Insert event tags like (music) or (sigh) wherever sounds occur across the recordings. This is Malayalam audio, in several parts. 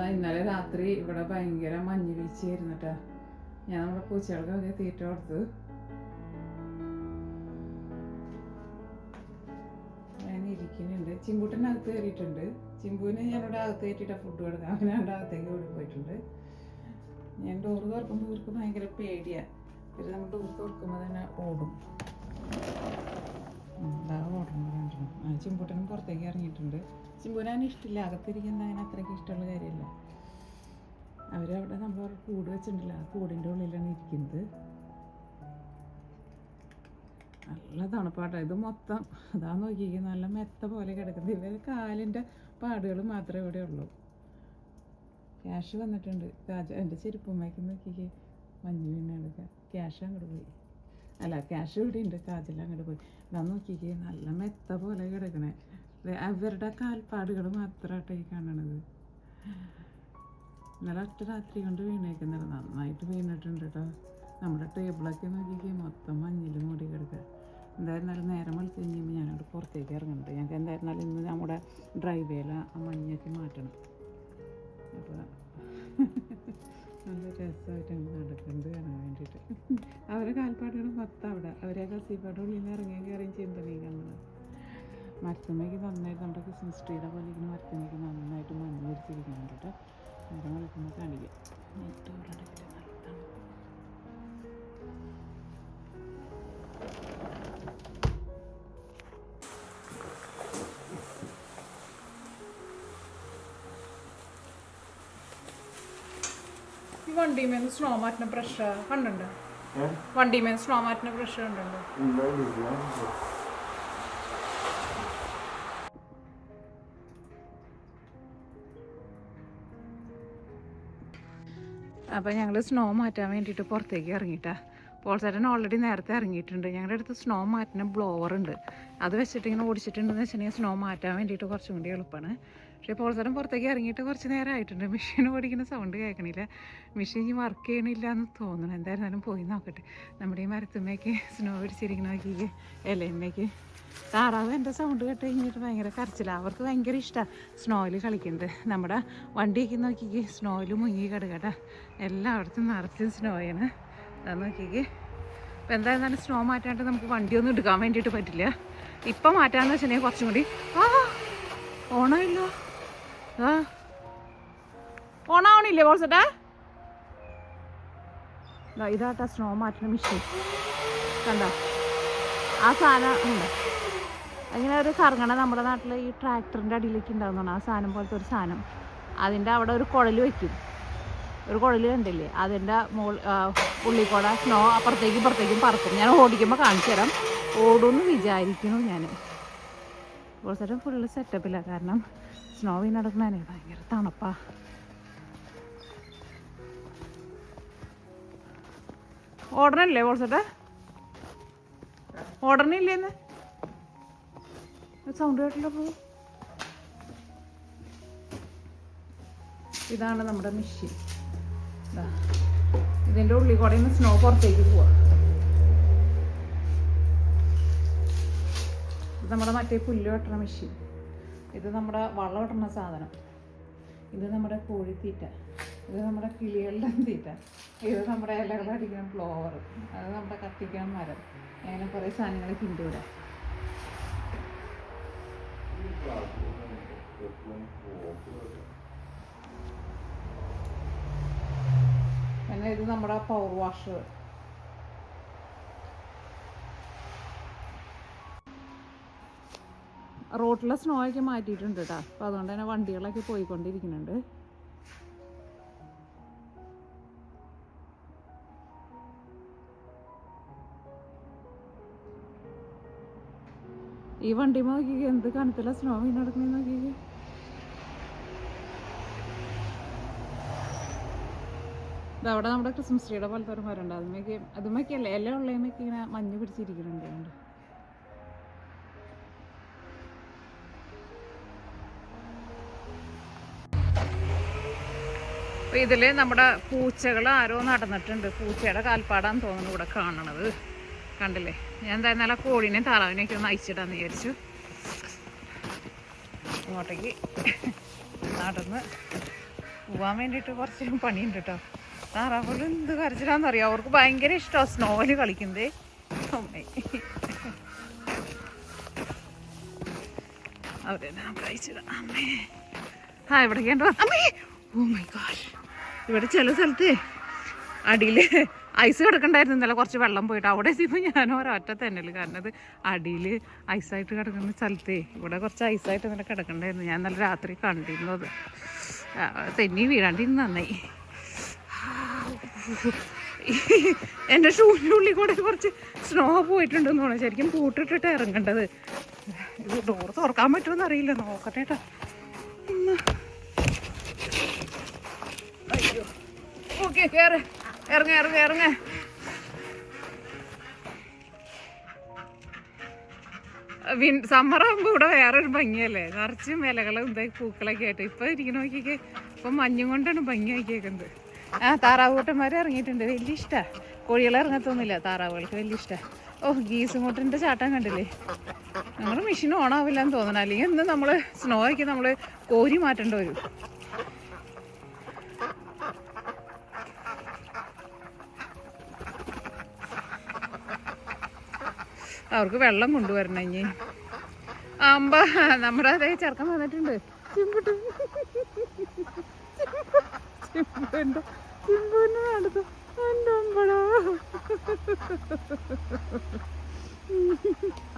ഇന്നലെ രാത്രി ഇവിടെ ഭയങ്കര മഞ്ഞ് വീഴ്ചയായിരുന്നു ഞാൻ നമ്മുടെ പൂച്ചകൾക്കൊക്കെ തീറ്റ കൊടുത്തു. ഇരിക്കുന്നുണ്ട്. ചിമ്പൂട്ടിനകത്ത് കയറിയിട്ടുണ്ട്. ചിമ്പുവിന് ഞാനിവിടെ അകത്ത് കയറ്റിയിട്ട് ഫുഡ് കൊടുക്കാം അവൻ അവിടെ അകത്തേക്ക് ഓടി പോയിട്ടുണ്ട് ഞാൻ ഡോറ് തുറക്കുമ്പോൾ ഇവർക്ക് ഭയങ്കര പേടിയാ. ഇവർ നമ്മൾ ഡോറ് തുറക്കുമ്പോൾ തന്നെ ഓടും. രണ്ടെണ്ണം ആ ചിമ്പൂട്ടനും പുറത്തേക്ക് ഇറങ്ങിയിട്ടുണ്ട്. ചിമ്പൂനാൻ ഇഷ്ടമില്ല അകത്തിരിക്കുന്ന അതിന് അത്രയ്ക്ക് ഇഷ്ടമുള്ള കാര്യമല്ല. അവരവിടെ നമ്മൾ കൂട് വെച്ചിട്ടില്ല ആ കൂടിന്റെ ഉള്ളിലാണ് ഇരിക്കുന്നത്. നല്ല തണുപ്പാട്ടോ. ഇത് മൊത്തം അതാ നോക്കിക്കേ നല്ല മെത്ത പോലെ കിടക്കുന്നത്. ഇവർ കാലിന്റെ പാടുകൾ മാത്രമേ ഇവിടെ ഉള്ളൂ. ക്യാഷ് വന്നിട്ടുണ്ട്. കാജ എന്റെ ചെരുപ്പുമ്മയ്ക്ക് നോക്കിക്കേ. മഞ്ഞ് വീണ് എടുക്കുക ക്യാഷ് അങ്ങോട്ട് പോയി. അല്ല ക്യാഷ് ഇവിടെ ഉണ്ട്. കാജൽ അങ്ങോട്ട് പോയി. അതാ നോക്കിക്കേ. നല്ല മെത്ത പോലെ കിടക്കണേ. അവരുടെ കാൽപ്പാടുകൾ മാത്രമായിട്ട് കാണണത്. ഇന്നലെ ഒറ്റ രാത്രി കൊണ്ട് വീണേക്കുന്നത്. നന്നായിട്ട് വീണിട്ടുണ്ട് കേട്ടോ നമ്മുടെ ടേബിളൊക്കെ നോക്കിക്കേ മൊത്തം മഞ്ഞിൽ മൂടി കിടക്കുക എന്തായിരുന്നാലും നേരം വെളുത്ത് കഴിഞ്ഞപ്പോൾ ഞാനവിടെ പുറത്തേക്ക് ഇറങ്ങുന്നുണ്ട് ഞങ്ങൾക്ക് എന്തായിരുന്നാലും ഇന്ന് നമ്മുടെ ഡ്രൈവേല ആ മഞ്ഞൊക്കെ മാറ്റണം. അപ്പോൾ നല്ല രസമായിട്ട് അങ്ങ് നടക്കുന്നത് കാണാൻ വേണ്ടിയിട്ട്. അവരെ കാൽപ്പാടുകൾ മൊത്തം അവിടെ. അവരെ കസീപ്പാട് ഉള്ളിൽ നിന്ന് ഇറങ്ങിയും കയറിയും കാണുന്നത്. മരത്തുമ്മയ്ക്ക് നന്നായിട്ട് നമ്മുടെ ക്രിസ്മസ് ട്രീയുടെ പോലെ ഇരിക്കുന്ന മരത്തുമ്മയ്ക്ക് നന്നായിട്ട് മഞ്ഞ് വിരിച്ചിരിക്കുന്നുണ്ട് കേട്ടോ. നേരം വിളിക്കുമ്പോൾ കാണിക്കാം. ഈ വണ്ടിമേന്ന് സ്നോ മാറ്റുന്ന പ്രഷർ കണ്ടുണ്ടോ? വണ്ടിമേന്ന് സ്നോ മാറ്റുന്ന പ്രഷർ കണ്ടുണ്ട്? അപ്പോൾ ഞങ്ങൾ സ്നോ മാറ്റാൻ വേണ്ടിയിട്ട് പുറത്തേക്ക് ഇറങ്ങിയിട്ടാ. പോൾസേട്ടൻ ഓൾറെഡി നേരത്തെ ഇറങ്ങിയിട്ടുണ്ട്. ഞങ്ങളുടെ അടുത്ത് സ്നോ മാറ്റുന്ന ബ്ലോവർ ഉണ്ട്. അത് വെച്ചിട്ട് ഇങ്ങനെ ഓടിച്ചിട്ടുണ്ടെന്ന് വെച്ചിട്ടുണ്ടെങ്കിൽ സ്നോ മാറ്റാൻ വേണ്ടിയിട്ട് കുറച്ചും കൂടി എളുപ്പമാണ് പക്ഷേ പോൾസേട്ടൻ പുറത്തേക്ക് ഇറങ്ങിയിട്ട് കുറച്ച് നേരം ആയിട്ടുണ്ട്. മെഷീൻ ഓടിക്കുന്ന സൗണ്ട് കേൾക്കണില്ല. മെഷീൻ ഇനി വർക്ക് ചെയ്യണില്ല എന്ന് തോന്നുന്നു എന്തായിരുന്നാലും പോയി നോക്കട്ടെ. നമ്മുടെ ഈ മരത്തുമ്മയ്ക്ക് സ്നോ പിടിച്ചിരിക്കണമെങ്കിൽ ഇലയമ്മയ്ക്ക്. താറാവ് എന്റെ സൗണ്ട് കേട്ട് കഴിഞ്ഞിട്ട് ഭയങ്കര കരച്ചിലാണ് അവർക്ക് ഭയങ്കര ഇഷ്ടമാണ് സ്നോയിൽ കളിക്കുന്നത്. നമ്മുടെ വണ്ടിയൊക്കെ നോക്കിക്ക് സ്നോയിൽ മുങ്ങി കിടക്കട്ടെ. എല്ലായിടത്തും നിറച്ചും സ്നോയാണ് അത് നോക്കിക്ക്. ഇപ്പം എന്തായിരുന്നാലും സ്നോ മാറ്റാണ്ട് നമുക്ക് വണ്ടിയൊന്നും എടുക്കാൻ വേണ്ടിയിട്ട് പറ്റില്ല. ഇപ്പം മാറ്റാമെന്ന് വെച്ചിട്ടുണ്ടെങ്കിൽ കുറച്ചും കൂടി ആ ഓണമില്ലോ. ആ. ഓണാവണില്ലേ ബോൾസേട്ടാ ഇതാട്ടാ സ്നോ മാറ്റുന്ന മിഷീൻ കണ്ടോ? ആ സാധനം ഉണ്ട്? അങ്ങനെ ഒരു കറങ്ങണ നമ്മുടെ നാട്ടിൽ ഈ ട്രാക്ടറിന്റെ അടിയിലേക്ക് ഉണ്ടാകുന്നതാണ് ആ സാധനം പോലത്തെ ഒരു സാധനം. അതിന്റെ അവിടെ ഒരു കുഴൽ വയ്ക്കും ഒരു കുഴൽ കണ്ടില്ലേ? അതിന്റെ മുകൾ ഉള്ളിൽ കൂടെ സ്നോ അപ്പുറത്തേക്കും ഇപ്പുറത്തേക്കും പറക്കും. ഞാൻ ഓടിക്കുമ്പോൾ കാണിച്ചു തരാം. ഓടുമെന്ന് വിചാരിക്കുന്നു ഞാൻ കുറച്ചേരം ഫുള്ള് സെറ്റപ്പില്ല കാരണം സ്നോ വീ നടക്കുന്നതിന് ഭയങ്കര തണുപ്പാ. ഓടണല്ലേ കുറച്ചേട്ടെ ഓടണില്ലേന്ന് സൗണ്ട് കേട്ടില്ല ഇതാണ് നമ്മുടെ മെഷീൻ ഇതാ. ഇതിന്റെ ഉള്ളിൽ കൂടെ നിന്ന് സ്നോ പുറത്തേക്ക് പോവാ. ഇത് നമ്മുടെ മറ്റേ പുല്ല് വെട്ടണ മെഷീൻ ഇത് നമ്മുടെ വള വെട്ടണ സാധനം. ഇത് നമ്മുടെ കോഴിത്തീറ്റ. ഇത് നമ്മുടെ കിളികളുടെ തീറ്റ. ഇത് നമ്മുടെ ഇലകൾ അടിക്കുന്ന ഫ്ലോവർ അത് നമ്മുടെ കത്തിക്കാൻ മരം. അങ്ങനെ കുറേ സാധനങ്ങൾ കൊണ്ടുവരാം പിന്നെ ഇത് നമ്മുടെ പവർ വാഷ് റോട്ടിലെ സ്നോ ഒക്കെ മാറ്റിയിട്ടുണ്ട് കേട്ടോ അപ്പോൾ അതുകൊണ്ട് തന്നെ വണ്ടികളൊക്കെ പോയിക്കൊണ്ടിരിക്കുന്നുണ്ട്. ഈ വണ്ടി നോക്കി എന്ത് കണത്തില്ല സ്നോ വീണ് നടക്കണേ നോക്കി അവിടെ നമ്മുടെ ക്രിസ്മസ് ട്രീയുടെ പോലത്തെ ഒരു മരം ഉണ്ട് അതുമേക്ക് അതുമൊക്കെയല്ലേ എല്ലാം ഉള്ളതിനൊക്കെ ഇങ്ങനെ മഞ്ഞ് പിടിച്ചിരിക്കുന്നുണ്ട് അതുകൊണ്ട് അപ്പോൾ ഇതിൽ നമ്മുടെ പൂച്ചകൾ ആരോ നടന്നിട്ടുണ്ട്. പൂച്ചയുടെ കാൽപ്പാടാന്ന് തോന്നുന്നു ഇവിടെ കാണണത്. കണ്ടില്ലേ? ഞാൻ എന്തായാലും നല്ല കോഴിനെയും താറാവിനെയൊക്കെ ഒന്ന് അയച്ചിടാന്ന് വിചാരിച്ചു. ഇങ്ങോട്ടേക്ക് നടന്ന് പോവാൻ വേണ്ടിയിട്ട് കുറച്ചും പണിയുണ്ട് കേട്ടോ. താറാവുകൾ എന്ത് കരച്ചിലാന്നറിയാം? അവർക്ക് ഭയങ്കര ഇഷ്ടമാണ് സ്നോയിൽ കളിക്കുന്നത് അവരെ ആ ഇവിടെ ഗോഷ് ഇവിടെ ചില സ്ഥലത്ത് അടിയിൽ ഐസ് കിടക്കണ്ടായിരുന്നു. ഇന്നലെ കുറച്ച് വെള്ളം പോയിട്ട് അവിടെ എത്തിയപ്പോൾ ഞാൻ ഒരൊറ്റ തന്നെ കാരണം അത് അടിയിൽ ഐസായിട്ട് കിടക്കുന്ന സ്ഥലത്തേ. ഇവിടെ കുറച്ച് ഐസായിട്ട് ഇന്നലെ കിടക്കണ്ടായിരുന്നു. ഞാൻ നല്ല രാത്രി കണ്ടിരുന്നത്. തെന്നി വീഴാണ്ടിരുന്നു നന്നായി. എന്റെ ഷൂവിന്റെ ഉള്ളിൽ കൂടെ കുറച്ച് സ്നോ പോയിട്ടുണ്ടെന്ന് തോന്നുന്നു. ശരിക്കും പൂട്ടിട്ടിട്ട് ഇറങ്ങേണ്ടത്. ഡോർ തുറക്കാൻ പറ്റുമെന്ന് അറിയില്ല. നോക്കട്ടെ കേട്ടോ. അയ്യോ. ഓക്കെ കയറ് ഇറങ്ങ ഇറങ്ങ ഇറങ്ങ. വിൻ സമ്മറാകുമ്പോൾ ഇവിടെ വേറൊരു ഭംഗിയല്ലേ? നിറച്ചും ഇലകളും ഇതായി പൂക്കളൊക്കെ ആയിട്ട്. ഇപ്പൊ ഇരിക്കണ നോക്കിയൊക്കെ ഇപ്പൊ മഞ്ഞും കൊണ്ടാണ് ഭംഗി ആ താറാവൂട്ടന്മാർ ഇറങ്ങിയിട്ടുണ്ട്. വലിയ ഇഷ്ടാ. കോഴികളെ ഇറങ്ങത്തൊന്നുമില്ല. താറാവുകൾക്ക് വലിയ ഇഷ്ടാ. ഓ ഗീസുമുട്ടിന്റെ ചാട്ടം കണ്ടില്ലേ? നമ്മുടെ മെഷീൻ ഓൺ ആവില്ല എന്ന് തോന്നണം. അല്ലെങ്കിൽ ഇന്ന് നമ്മൾ സ്നോ ആക്കി നമ്മൾ കോരി മാറ്റേണ്ട വരും. അവർക്ക് വെള്ളം കൊണ്ടുവരണം ഇനി. അമ്പ നമ്മുടെ അതേ ചെറുക്കൻ വന്നിട്ടുണ്ട്. ചിമ്പുട്ട് ചിമ്പുണ്ട് ചിമ്പുണ്ട് നടത്തു എന്റെ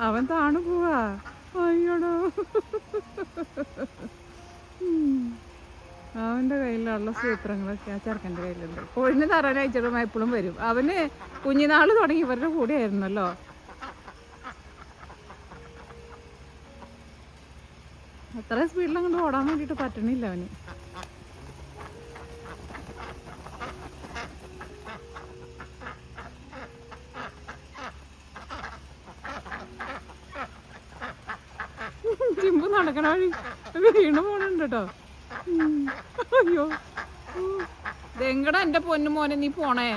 അവൻ താണു പോവാ. അയ്യോടോ. അവന്റെ കയ്യിലുള്ള സൂത്രങ്ങളൊക്കെ ആ ചെറുക്കന്റെ കയ്യിലുണ്ട്. കോഴിനെ തറാൻ അയച്ചിടുമ്പോൾ എപ്പോഴും വരും. അവന് കുഞ്ഞിനാൾ തുടങ്ങി ഇവരുടെ കൂടെ ആയിരുന്നല്ലോ. അത്ര സ്പീഡിൽ അങ്ങോട്ട് ഓടാൻ വേണ്ടിയിട്ട് പറ്റണില്ല അവന് ചിമ്പ് നടക്കണ വഴി. വീണ് പോണുണ്ട് കേട്ടോ. അയ്യോ. ഇതെങ്കടാ എന്റെ പൊന്നു മോനെ നീ പോണേ.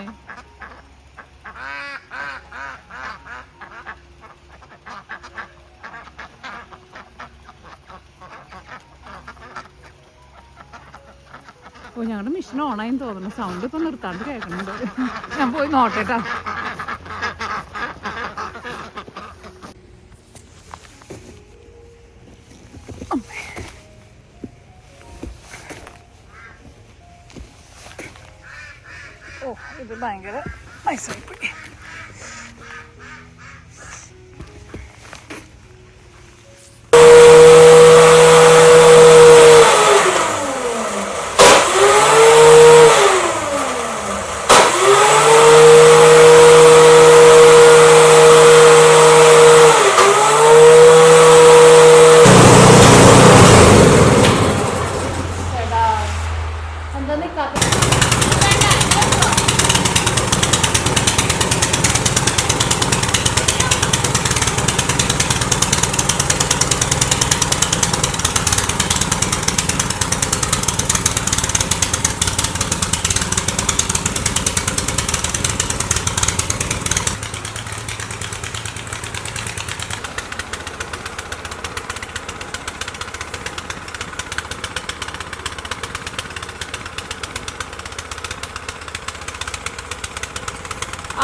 ഓ ഞങ്ങളുടെ മിഷൻ ഓണായെന്ന് തോന്നുന്നു. സൗണ്ട് ഇപ്പൊ നിർത്താണ്ട് കേൾക്കുന്നുണ്ട് ഞാൻ പോയി നോട്ടേട്ടാ. ഓ ഇത് ഭയങ്കര നൈസായി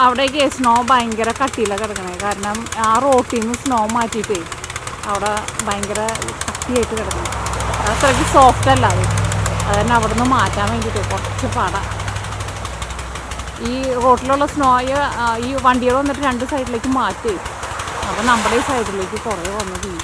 അവിടേക്ക് സ്നോ ഭയങ്കര കട്ടിയിലാണ് കിടക്കണേ. കാരണം ആ റോട്ടിൽ നിന്ന് സ്നോ മാറ്റിയിട്ടേ അവിടെ ഭയങ്കര കട്ടിയായിട്ട് കിടക്കണം. അത്രയ്ക്ക് സോഫ്റ്റ് അല്ല അത്. അത് തന്നെ അവിടെ നിന്ന് മാറ്റാൻ വേണ്ടിയിട്ട് കുറച്ച് പാടാ. ഈ റോട്ടിലുള്ള സ്നോയ് ഈ വണ്ടികൾ വന്നിട്ട് രണ്ട് സൈഡിലേക്ക് മാറ്റി. അപ്പോൾ നമ്മുടെ ഈ സൈഡിലേക്ക് കുറേ വന്ന് വീഴും.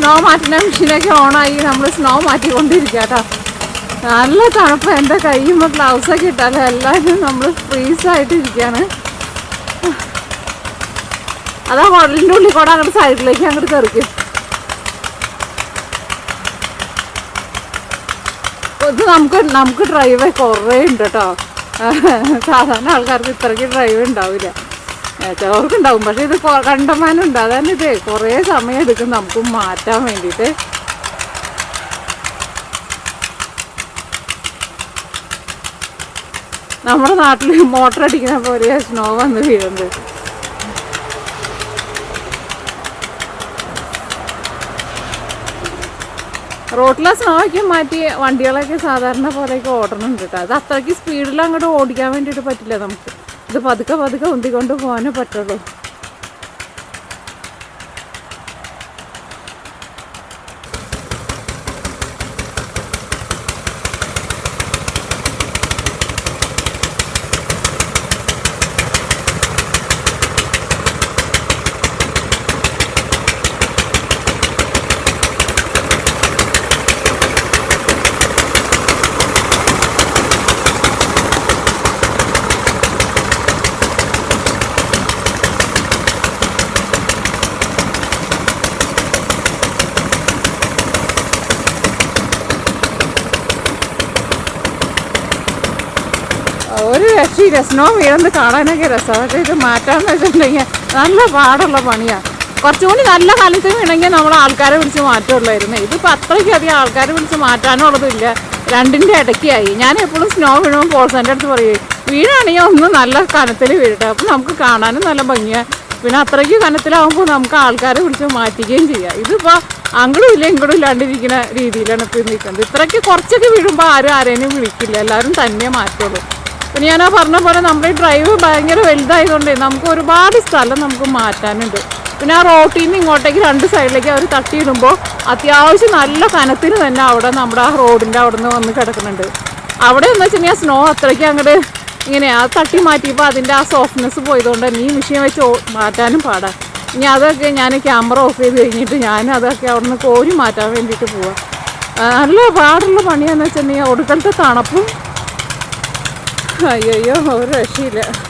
സ്നോ മാറ്റുന്ന മെഷീനൊക്കെ ഓണായി. നമ്മൾ സ്നോ മാറ്റിക്കൊണ്ടിരിക്കുക കേട്ടോ നല്ല തണുപ്പ്. എന്റെ കയ്യുമ്പോൾ ഗ്ലൗസൊക്കെ ഇട്ടാലും എല്ലാവരും നമ്മൾ ഫ്രീസായിട്ടിരിക്കുകയാണ് അതാ കുടലിന്റെ ഉള്ളിൽ കൂടെ അങ്ങോട്ട് സൈഡിലേക്ക് അങ്ങോട്ട് തെറിക്കും. ഇത് നമുക്ക് നമുക്ക് ഡ്രൈവ് കുറേ ഉണ്ട് കേട്ടോ സാധാരണ ആൾക്കാർക്ക് ഇത്രയ്ക്ക് ഡ്രൈവ് ഉണ്ടാവില്ല. ഏ, പക്ഷെ ഇത് കണ്ടമാനുണ്ട് അതന്നെ ഇത്. കുറേ സമയം എടുക്കും നമുക്ക് മാറ്റാൻ വേണ്ടിയിട്ട്. നമ്മുടെ നാട്ടിൽ മോട്ടർ അടിക്കുന്ന പോലെ സ്നോ വന്ന് വീഴുന്നത് റോട്ടിലെ സ്നോ ഒക്കെ മാറ്റി വണ്ടികളൊക്കെ സാധാരണ പോലെയൊക്കെ ഓടണുണ്ട് കേട്ടോ. അത് അത്രയ്ക്ക് സ്പീഡിൽ അങ്ങോട്ട് ഓടിക്കാൻ വേണ്ടിയിട്ട് പറ്റില്ല നമുക്ക്. ഇത് പതുക്കെ പതുക്കെ ഉന്തിക്കൊണ്ട് പോകാനേ പറ്റുള്ളൂ. രക്ഷയില്ല സ്നോ വീഴുന്നത് കാണാനൊക്കെ രസമാണ് പക്ഷേ ഇത് മാറ്റാന്ന് വെച്ചിട്ടുണ്ടെങ്കിൽ നല്ല പാടുള്ള പണിയാണ് കുറച്ചും കൂടി നല്ല കാലത്ത് വീണെങ്കിൽ നമ്മൾ ആൾക്കാരെ വിളിച്ച് മാറ്റുള്ളായിരുന്നു. ഇതിപ്പോൾ അത്രയ്ക്ക് അധികം ആൾക്കാരെ വിളിച്ച് മാറ്റാനുള്ളതില്ല. രണ്ടിന്റെ ഇടയ്ക്കായി. ഞാൻ എപ്പോഴും സ്നോ വീഴുമ്പോൾ പോൾസന്റെ അടുത്ത് പറയും വീഴാണെങ്കിൽ ഒന്ന് നല്ല കനത്തിൽ വീഴട്ടെ. അപ്പം നമുക്ക് കാണാനും നല്ല ഭംഗിയാണ് പിന്നെ അത്രയ്ക്ക് കനത്തിലാവുമ്പോൾ നമുക്ക് ആൾക്കാരെ വിളിച്ച് മാറ്റിക്കുകയും ചെയ്യാം. ഇതിപ്പോൾ അങ്ങടും ഇല്ല ഇങ്ങടും ഇല്ലാണ്ടിരിക്കുന്ന രീതിയിലാണ് ഇപ്പോൾ നിൽക്കുന്നത്. ഇത്രയ്ക്ക് കുറച്ചൊക്കെ വീഴുമ്പോൾ ആരും ആരെയും വിളിക്കില്ല. എല്ലാവരും തന്നെ മാറ്റുള്ളൂ. പിന്നെ ഞാൻ ആ പറഞ്ഞ പോലെ നമ്മുടെ ഡ്രൈവ് ഭയങ്കര വലുതായതുകൊണ്ട് നമുക്ക് ഒരുപാട് സ്ഥലം നമുക്ക് മാറ്റാനുണ്ട്. പിന്നെ ആ റോട്ടിൽ നിന്ന് ഇങ്ങോട്ടേക്ക് രണ്ട് സൈഡിലേക്ക് അവർ തട്ടിയിടുമ്പോൾ അത്യാവശ്യം നല്ല കനത്തിന് തന്നെ അവിടെ നമ്മുടെ ആ റോഡിന്റെ അവിടെ നിന്ന് വന്ന് കിടക്കുന്നുണ്ട്. അവിടെ എന്ന് വെച്ചിട്ടുണ്ടെങ്കിൽ സ്നോ അത്രയ്ക്ക് അങ്ങോട്ട് ഇങ്ങനെ ആ തട്ടി മാറ്റിയപ്പോൾ അതിന്റെ ആ സോഫ്റ്റ്നെസ് പോയതുകൊണ്ട് തന്നെ ഈ മെഷീൻ വെച്ച് മാറ്റാനും പാടാം. ഇനി അതൊക്കെ ഞാൻ ക്യാമറ ഓഫ് ചെയ്ത് കഴിഞ്ഞിട്ട് ഞാൻ അതൊക്കെ അവിടെ നിന്ന് കോരി മാറ്റാൻ വേണ്ടിയിട്ട് പോവാം. നല്ല പാടുള്ള പണിയാന്ന് വെച്ചിട്ടുണ്ടെങ്കിൽ ഒടുക്കലത്തെ തണുപ്പും (laughs) അയ്യോ ഒരു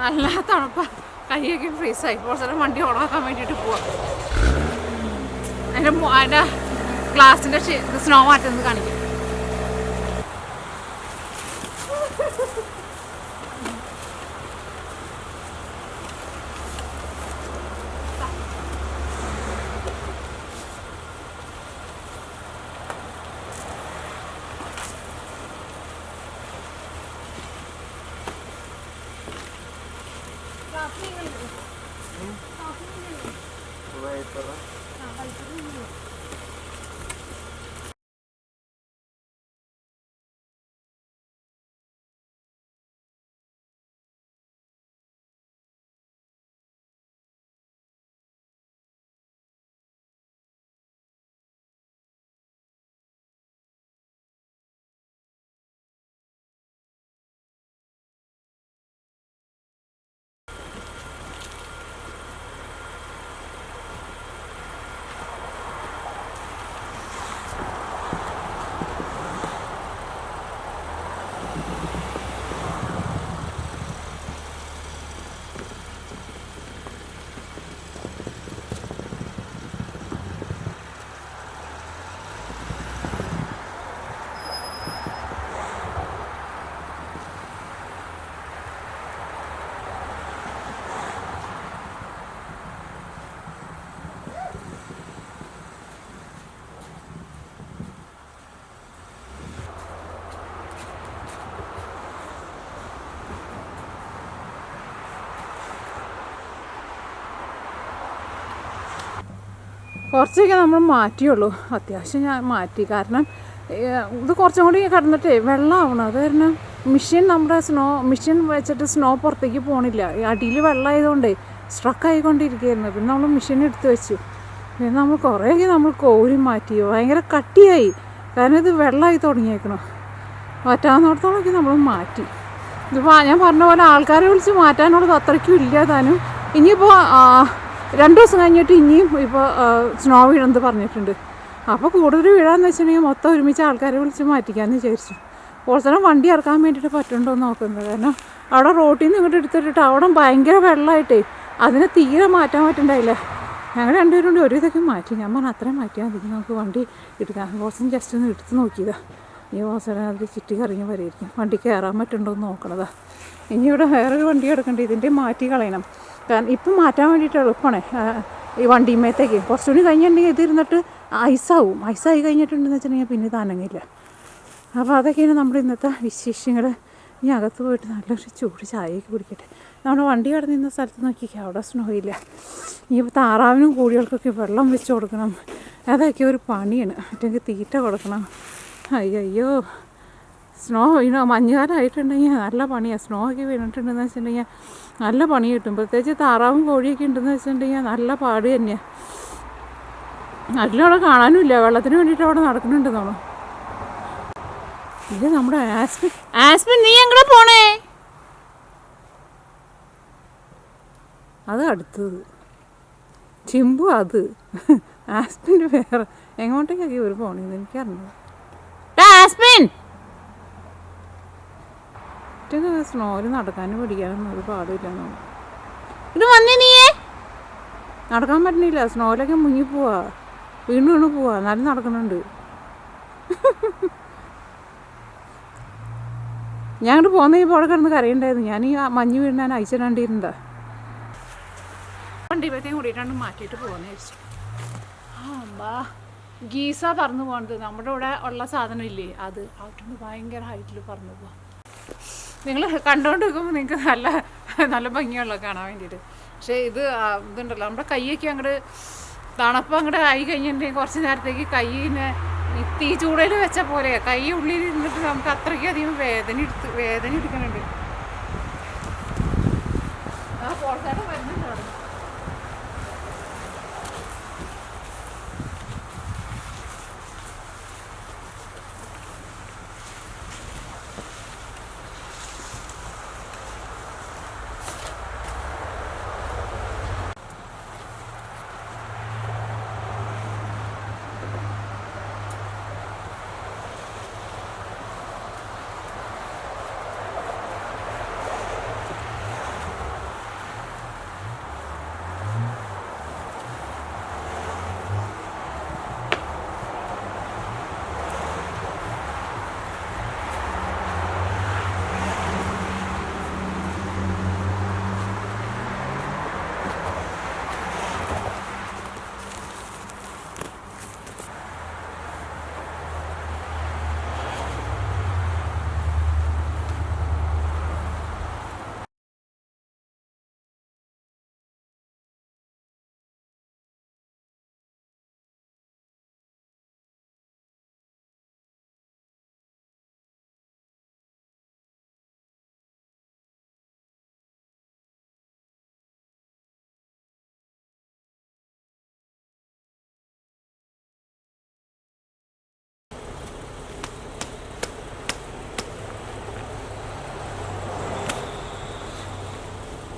നല്ല തണുപ്പാണ് കൈയൊക്കെ ഫ്രീസായി കുറച്ച് നേരം വണ്ടി ഓണാക്കാൻ വേണ്ടിയിട്ട് പോവാം. അതിന്റെ അതിന്റെ ഗ്ലാസിന്റെ സ്നോ മാറ്റുന്നത് കാണിക്കും. കുറച്ചൊക്കെ നമ്മൾ മാറ്റിയുള്ളൂ. അത്യാവശ്യം ഞാൻ മാറ്റി. കാരണം ഇത് കുറച്ചും കൂടി കടന്നിട്ടേ വെള്ളമാവണം. അത് കാരണം മെഷീൻ നമ്മുടെ സ്നോ മെഷീൻ വെച്ചിട്ട് സ്നോ പുറത്തേക്ക് പോണില്ല. ഈ അടിയിൽ വെള്ളമായതുകൊണ്ടേ സ്ട്രക്ക് ആയിക്കൊണ്ടിരിക്കുകയായിരുന്നു പിന്നെ നമ്മൾ മെഷീൻ എടുത്ത് വെച്ചു. പിന്നെ നമ്മൾ കുറേയൊക്കെ നമ്മൾ കോരി മാറ്റി. ഭയങ്കര കട്ടിയായി. കാരണം ഇത് വെള്ളമായി തുടങ്ങിയേക്കണം. പറ്റാവുന്നിടത്തോളമൊക്കെ നമ്മൾ മാറ്റി. ഇതിപ്പോൾ ഞാൻ പറഞ്ഞ പോലെ ആൾക്കാരെ വിളിച്ച് മാറ്റാനുള്ളത് അത്രയ്ക്കും ഇല്ല താനും. ഇനിയിപ്പോൾ രണ്ട് ദിവസം കഴിഞ്ഞിട്ട് ഇനിയും ഇപ്പോൾ സ്നോ വീണെന്ന് പറഞ്ഞിട്ടുണ്ട്. അപ്പോൾ കൂടുതൽ വീഴാന്ന് വെച്ചിട്ടുണ്ടെങ്കിൽ മൊത്തം ഒരുമിച്ച് ആൾക്കാരെ വിളിച്ച് മാറ്റിക്കാമെന്ന് വിചാരിച്ചു. ഓൾസനം വണ്ടി ഇറക്കാൻ വേണ്ടിയിട്ട് പറ്റുന്നുണ്ടോ എന്ന് നോക്കുന്നത്. കാരണം അവിടെ റോട്ടിൽ നിന്ന് ഇങ്ങോട്ട് എടുത്തിട്ടിട്ട് അവിടെ ഭയങ്കര വെള്ളമായിട്ടേ അതിനെ തീരെ മാറ്റാൻ പറ്റണ്ടായില്ല. ഞങ്ങൾ രണ്ടുപേരും കൂടി ഒരു ഇതൊക്കെ മാറ്റി. ഞാൻ പറഞ്ഞു അത്രയും മാറ്റിയാൽ മതി. നമുക്ക് വണ്ടി എടുക്കാം. ബോസം ജസ്റ്റ് ഒന്ന് എടുത്ത് നോക്കിയതാണ് ഈ ബോസനെ അത് ചുറ്റി കറങ്ങി വരെയിരിക്കും. വണ്ടി കയറാൻ പറ്റുന്നുണ്ടോ എന്ന് നോക്കണതാണ് ഇനി ഇവിടെ വേറൊരു വണ്ടി എടുക്കേണ്ടത് ഇതിന്റെ മാറ്റി കളയണം. കാരണം ഇപ്പം മാറ്റാൻ വേണ്ടിയിട്ട് എളുപ്പമാണ്. ഈ വണ്ടിമേത്തേക്ക്. കുറച്ചുകൂടി കഴിഞ്ഞിട്ടുണ്ടെങ്കിൽ ഇത് ഇരുന്നിട്ട് ഐസാവും. ഐസായി കഴിഞ്ഞിട്ടുണ്ടെന്ന് വെച്ചിട്ടുണ്ടെങ്കിൽ പിന്നെ താനങ്ങില്ല അപ്പോൾ അതൊക്കെയാണ് നമ്മുടെ ഇന്നത്തെ വിശേഷങ്ങൾ. ഇനി അകത്ത് പോയിട്ട് നല്ലൊരു ചൂട് ചായയൊക്കെ കുടിക്കട്ടെ. നമ്മുടെ വണ്ടി കടന്ന് നിന്ന സ്ഥലത്ത് നോക്കിക്കാം അവിടെ സ്നോ ഇല്ല. ഇനിയിപ്പോൾ താറാവിനും കോഴികൾക്കൊക്കെ വെള്ളം വെച്ച് കൊടുക്കണം. അതൊക്കെ ഒരു പണിയാണ്. മറ്റെങ്കിൽ തീറ്റ കൊടുക്കണം. അയ്യോ സ്നോ വീണോ മഞ്ഞുകാലമായിട്ടുണ്ടെങ്കിൽ നല്ല പണിയാണ് സ്നോ ഒക്കെ വീണിട്ടുണ്ടെന്ന് വെച്ചിട്ടുണ്ടെങ്കിൽ നല്ല പണി കിട്ടും. പ്രത്യേകിച്ച് താറാവും കോഴിയൊക്കെ ഉണ്ടെന്ന് വെച്ചിട്ടുണ്ടെങ്കിൽ നല്ല പാട് തന്നെയാണ് അതിലവിടെ കാണാനുമില്ല. വെള്ളത്തിന് വേണ്ടിയിട്ട് അവിടെ നടക്കുന്നുണ്ട് നമ്മൾ ഇത് നമ്മുടെ ആസ്മിൻ. ആസ്മിൻ നീ എങ്ങനെ പോണേ? അത് അടുത്തത്. ചിമ്പു അത്. ആസ്മിന്റെ വേറെ. എങ്ങോട്ടേക്കൊക്കെ ഒരു പോണേന്ന് എനിക്കറിഞ്ഞു ആസ്മിൻ! ഒറ്റയ്ക്ക് സ്നോയിൽ നടക്കാനും പിടിക്കാനും ഒരു പാടില്ല ഇത് വന്നേ നീയേ? നടക്കാൻ പറ്റുന്നില്ല സ്നോയിലൊക്കെ മുങ്ങി പോവാ. വീണ് വീണ് പോവാ. എന്നാലും നടക്കുന്നുണ്ട്. ഞാൻ അങ്ങോട്ട് പോകുന്ന ഇപ്പോൾ അവിടെ കിടന്ന് കരയുണ്ടായിരുന്നു ഞാൻ ഈ മഞ്ഞ് വീണാൻ അയച്ചിടാണ്ടിരുന്നതാ വണ്ടി പറ്റേയും കൂടിയിട്ടാണ് മാറ്റിയിട്ട് പോകുന്നത് വെച്ചു ഗീസ പറന്നു പോകുന്നത് നമ്മുടെ ഇവിടെ ഉള്ള സാധനം ഇല്ലേ അത്. അവിടെ ഭയങ്കര ഹൈറ്റിൽ പറന്നു പോവാം. നിങ്ങൾ കണ്ടുകൊണ്ട് നിൽക്കുമ്പോൾ നിങ്ങൾക്ക് നല്ല നല്ല ഭംഗിയുള്ള കാണാൻ വേണ്ടിയിട്ട് പക്ഷേ ഇത് ഇതുണ്ടല്ലോ നമ്മുടെ കൈയൊക്കെ അങ്ങോട്ട് തണുപ്പ് അങ്ങോട്ട് ആയി കഴിഞ്ഞിട്ടുണ്ടെങ്കിൽ കുറച്ച് നേരത്തേക്ക് കൈയിനെ തീ ചൂടയിൽ വെച്ച പോലെ കൈ ഉള്ളിൽ ഇരുന്നിട്ട് നമുക്ക് അത്രയ്ക്കധികം വേദന എടുത്ത് വേദന എടുക്കുന്നുണ്ട്.